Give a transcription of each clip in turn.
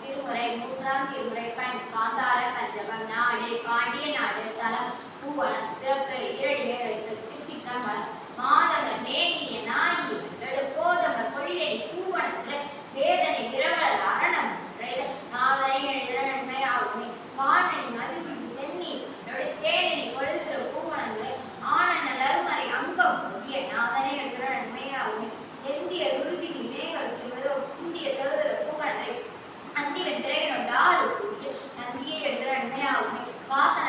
திருமுறை மூன்றாம் திருமுறை பண் காந்தார கஞ்சபம் நாடு பாண்டிய நாடு தலம் பூவளம் ಉರುವಿನಿ ಮೇಘಗಳು ಕುಂದಿಯ ತೊಳೆದರ ಪೂಮನೈ ಅಂದಿವೆ ತೆರೆಯನು ಡಾರು ಸೂರ್ಯ ನಂದಿಯೇ ಎಡದರ ಅಣ್ಣೆಯಾಗುವೆ ವಾಸನ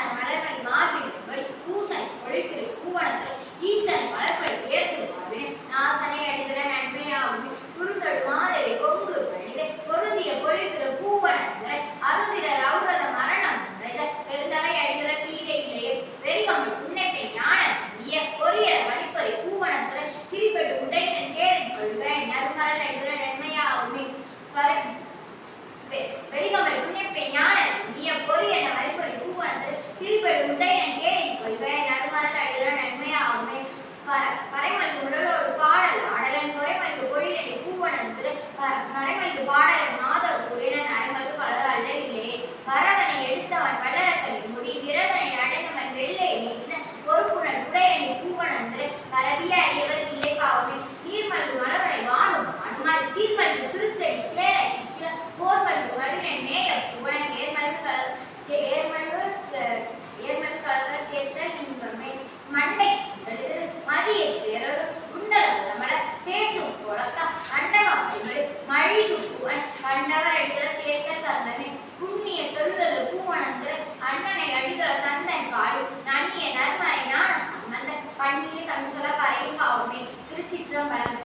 மறைமலுக்கு உடலோடு பாடல் அடலன் குறைமலுக்கு பொழிலடி பூவனந்து மறைமலுக்கு பாடல் தந்தவி புண்ணிய தொழுதலு பூவணந்து அண்ணனை அடிதல தந்தன் பாடு நன்னிய நர்மறை ஞான சம்பந்த பன்னிய தமிழ் சொல்ல பறையும் பாவமே திருச்சிற்றம்பலம்